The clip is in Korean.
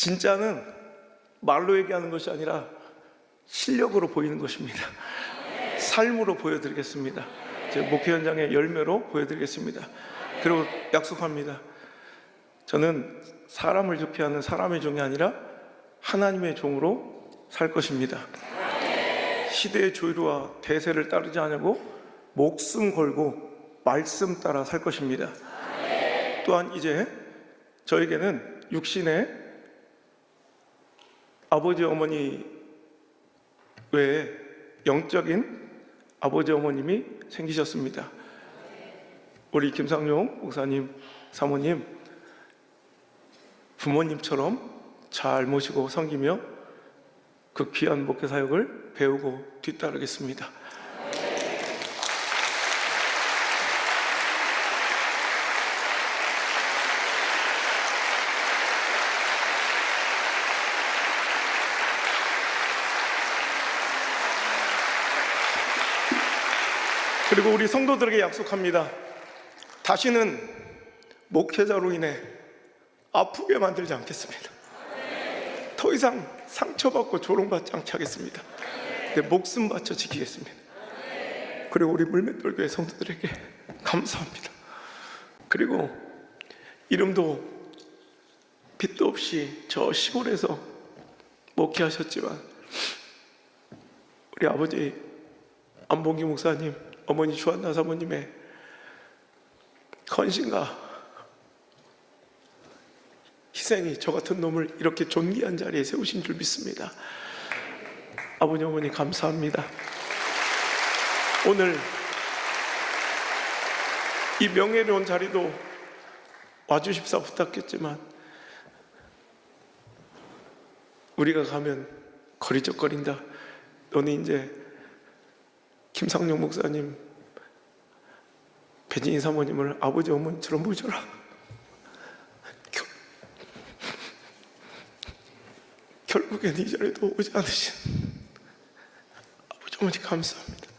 진짜는 말로 얘기하는 것이 아니라 실력으로 보이는 것입니다. 삶으로 보여드리겠습니다. 제 목회 현장의 열매로 보여드리겠습니다. 그리고 약속합니다. 저는 사람을 좋게 하는 사람의 종이 아니라 하나님의 종으로 살 것입니다. 시대의 조류와 대세를 따르지 않으고 목숨 걸고 말씀 따라 살 것입니다. 또한 이제 저에게는 육신의 아버지 어머니 외에 영적인 아버지 어머님이 생기셨습니다. 우리 김상용 목사님, 사모님 부모님처럼 잘 모시고 섬기며 그 귀한 목회 사역을 배우고 뒤따르겠습니다. 그리고 우리 성도들에게 약속합니다. 다시는 목회자로 인해 아프게 만들지 않겠습니다. 더 이상 상처받고 조롱받지 않게 하겠습니다. 내 목숨 바쳐 지키겠습니다. 그리고 우리 물맷돌교회 성도들에게 감사합니다. 그리고 이름도 빛도 없이 저 시골에서 목회하셨지만 우리 아버지 안봉기 목사님, 어머니 주한나 사모님의 헌신과 희생이 저 같은 놈을 이렇게 존귀한 자리에 세우신 줄 믿습니다. 아버지 어머니 감사합니다. 오늘 이 명예로운 자리도 와주십사 부탁했지만 우리가 가면 거리적거린다. 너는 이제 김상용 목사님, 배진희 사모님을 아버지 어머니처럼 모셔라. 결- 결국엔 이 자리도 오지 않으신 아버지 어머니 감사합니다.